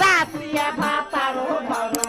জাতীয় ভাতারো ভালো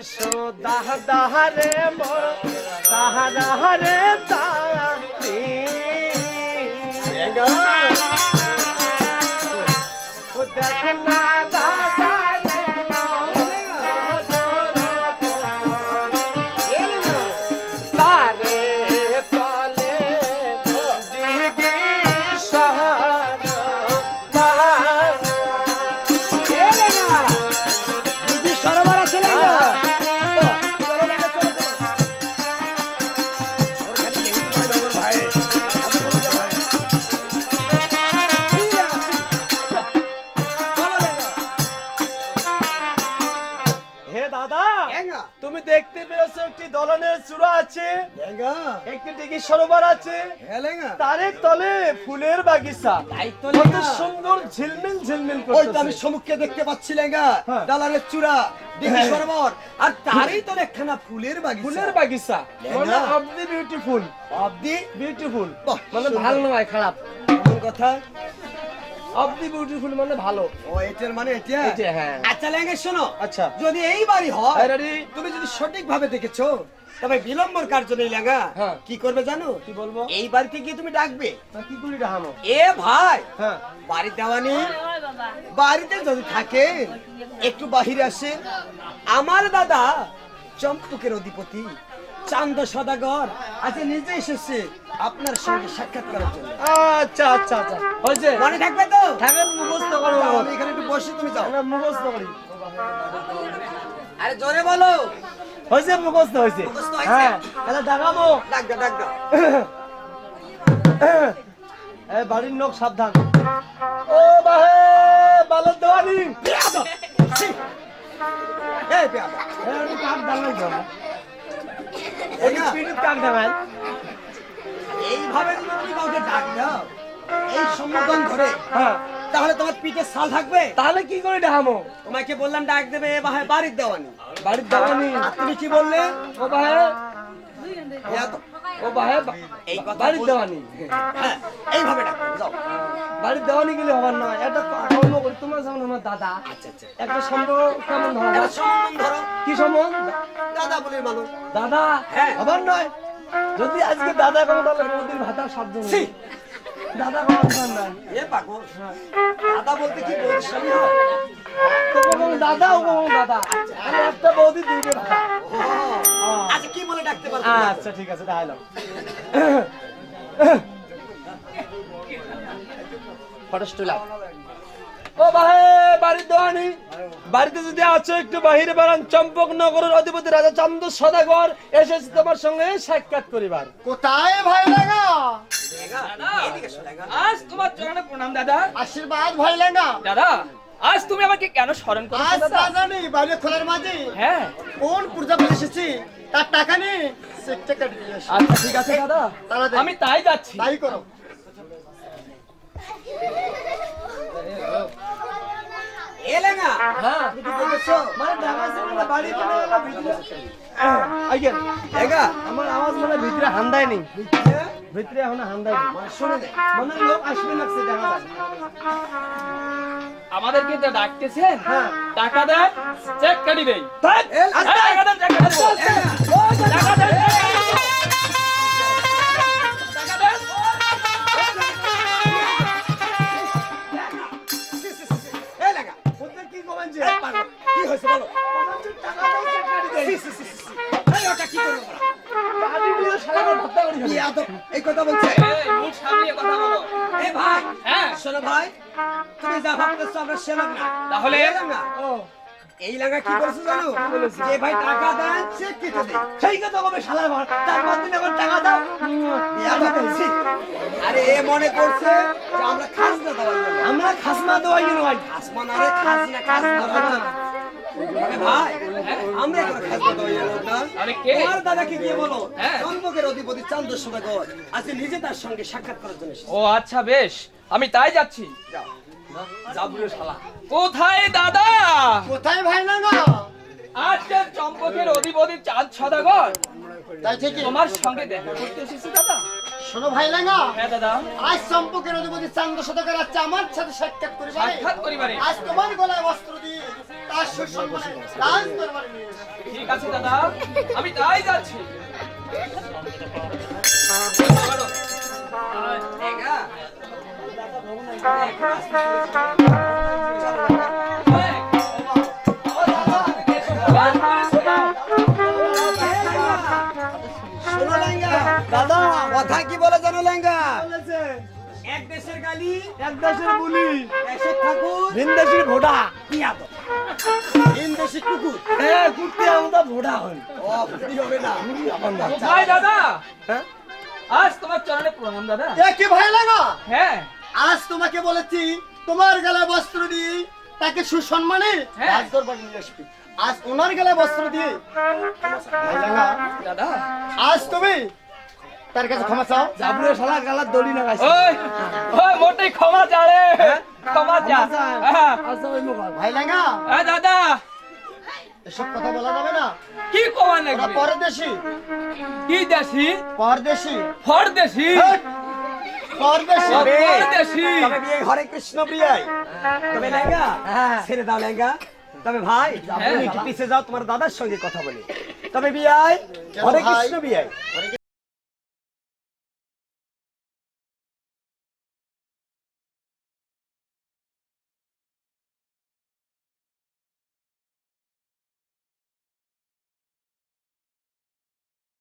আইসো দাহ দাহ রে মো দাহ দাহ রে দাহি দেখ না দাদা দলনের চূড়া আছে। একটি দিঘি সরোবর আছে। তারে তলে ফুলের বাগিচা। কত সুন্দর ঝিলমিল ঝিলমিল ওই তো আমি সমুখে দেখতে পাচ্ছি লেঙ্গা হ্যাঁ। ডালারের চূড়া দিঘি হ্যাঁ। সরোবর। আর তারই একখানা ফুলের বাগিচা। ফুলের বাগিচা। মানে। দি বিউটিফুল বিউটিফুল বাহ, মানে ভালো নয় খারাপ। কথা। দি বিউটিফুল মানে ভালো। ও এটার মানে এটা? এটা হ্যাঁ। আচ্ছা শোনো। আচ্ছা। যদি এই বাড়ি হয় হ্যাঁ, তুমি যদি সঠিক ভাবে দেখেছ তবে বিলম্বর কার্য নেই হ্যাঁ। কি করবে জানো? কি বলব? এই বাড়িতে গিয়ে তুমি ডাকবে। কি করি এ ভাই হ্যাঁ। বাড়ি দেওয়ানি? বাড়িতে যদি থাকে একটু বাহিরে আসে আমার দাদা চম্পুকের অধিপতি চান্দ সদাগর আজকে নিজে এসেছে। আপনার সঙ্গে সাক্ষাৎ করার জন্য। আচ্ছা আচ্ছা আচ্ছা। হয়েছে? মনে থাকবে তো? ঠাকুর মুখস্থ করো। এখানে একটু বসে তুমি যাও। আমরা মুখস্থ করি। আরে জোরে বলো। হয়েছে মুখস্থ হয়েছে। হ্যাঁ তাহলে দেখাবো। ডাক দাও ডাক দাও এ বাড়ির লোক সাবধান। ও বাহে বালের দেওয়ানি। এই পেয়াদা এ, আমি কাক ডাঙাই যাব এই না, পিঠিত কাক ডাঙাই এইভাবে যদি তুমি কাউকে ডাক দাও। এই সম্বোধন ধরে হ্যাঁ। তাহলে তোমার পিঠে সাল থাকবে? তাহলে কি করে ডাহামো তোমাকে বললাম ডাক দেবে এ বাহে বাড়ির দেওয়ানি। বাড়ির দেওয়ানি? তুমি কি বললে? ও পেয়াদা, ও বা- এই কথা বাড়ির দেওয়ানি। হ্যাঁ এইভাবে ডাক যাও। বাড়ির দেওয়ানি গেলে হবার নয় এটা কর্ম করি। তোমার যেমন আমার দাদা। আচ্ছা আচ্ছা। একটা সম্পর্ক কেমন ধরা? কি সম্বন্ধ? দাদা বলে মানুষ। দাদা? হ্যাঁ। আবার নয়। যদি আজকে দাদা কোনো তাহলে বৌদির ভাতার সাতজন ছি। দাদা কোনো দরকার নাই এ পাগল। দাদা বলতে কি হয়? কোনো দাদা ও দাদা। তাহলে একটা বৌদি দুইটা ভাতা ও, আচ্ছা কি বলে ডাকতে পারব আচ্ছা ঠিক আছে ফরেস্ট লাভ ও ভাই বাড়ির দোয়ানি বাড়িতে যদি আছো একটু বাহিরে বেড়ান। চম্পকনগরের অধিপতি রাজা চন্দ্র সদাগর এসেছে তোমার সঙ্গে সাক্ষাৎ করিবার। কোথায় ভাই লাগা। আজ তোমার চরণে প্রণাম দাদা। আশীর্বাদ ভাই লাগা। দাদা আজ তুমি আমাকে কেন স্মরণ আজ করেছ দাদা? জানি বাইরে খোলার মাঝে। হ্যাঁ। কোন প্রজাপতি এসেছি তার টাকা নেই চেকটা আচ্ছা ঠিক আছে দাদা। আমি তাই যাচ্ছি। তাই করো। লেঙ্গা, হ্যাঁ? মানে ঢাকা সিনেমা বাড়ি চলে গেল ভিতরে আইগেন লেঙ্গা, আমার আওয়াজ মানে ভিতরে হান্দায় নেই। ভিতরে এখন হান্দায় মানে শুনে মানে লোক আসবে লাগছে দেখা যায় আমাদেরকে ডাকতেছেন। হ্যাঁ। টাকা দেন চেক কাটি দেই। এই, টাকা দেন চেক কাটি দেন কি করব এই কথা ভাই ভাই সে না কি বলছো জানো যে ভাই টাকা দেন চেক কেটে দেয় সেই কথা কবে শালা ঘর তার পাঁচ এখন টাকা দাও আরে এ মনে করছে যে আমরা খাজনা দেওয়ার জন্য আমরা খাসমা দেওয়াই গেল ভাই আসমান আরে খাজনা খাজনা খাজনা আরে ভাই আমরা কোনো খাজনা দেওয়ার না আরে কে? তোমার দাদাকে গিয়ে বলো। হ্যাঁ। অধিপতি চন্দ্র সদাগর আজকে নিজে তার সঙ্গে সাক্ষাৎ করার জন্য ও আচ্ছা বেশ। আমি তাই যাচ্ছি। শালা। কোথায় দাদা? কোথায় ভাই লাগা আজকে চম্পকের অধিপতি চাঁদ সদাগর তাই ঠিকই। তোমার সঙ্গে দেখা করতে এসেছি দাদা। শোনো ভাই লাগা হ্যাঁ দাদা। আজ সম্পর্কের অধিপতি চান্দ শতকের আছে আমার সাথে সাক্ষাৎ করি সাক্ষাৎ করিবারে। আজ তোমার গলায় বস্ত্র দিয়ে ঠিক আছে দাদা আমি তাই যাচ্ছি দাদা কথা কি বলে জানো লেঙ্গা এক দেশের গালি এক দেশের বুলি দেশের ঠাকুর ভিনদেশির ভোটা কি আদব কুকুর। হ্যাঁ কুর্তি আমাদের ভোটা হন ও ফুটি হবে না। ভাই দাদা। হ্যাঁ? আজ তোমার চরণে প্রণাম দাদা। এ কি ভাই লাগা হ্যাঁ। আজ তোমাকে বলেছি তোমার গলায় বস্ত্র দিয়ে তাকে সুসম্মানে। রাজ দরবারে নিয়ে আসবি। আজ ওনার গলায় বস্ত্র দিয়ে দাদা। আজ তুমি তার কাছে ক্ষমা চাও। জাবরে শালা গালার দড়ি না ওই ওই মোটেই ক্ষমা চা হ্যাঁ হ্যাঁ, দাদা। এসব কথা বলা যাবে না। কি কমা পরদেশি। কি দেশি? পরদেশি। ফরদেশি। পরদেশি। পরদেশি। তবে বিয়ে কৃষ্ণ প্রিয়াই তবে লেঙ্গা হ্যাঁ। ছেড়ে দাও লেঙ্গা তবে ভাই একটু পিছিয়ে যাও তোমার দাদার সঙ্গে কথা বলি। তবে বিয়াই হরে কৃষ্ণ বিয়াই।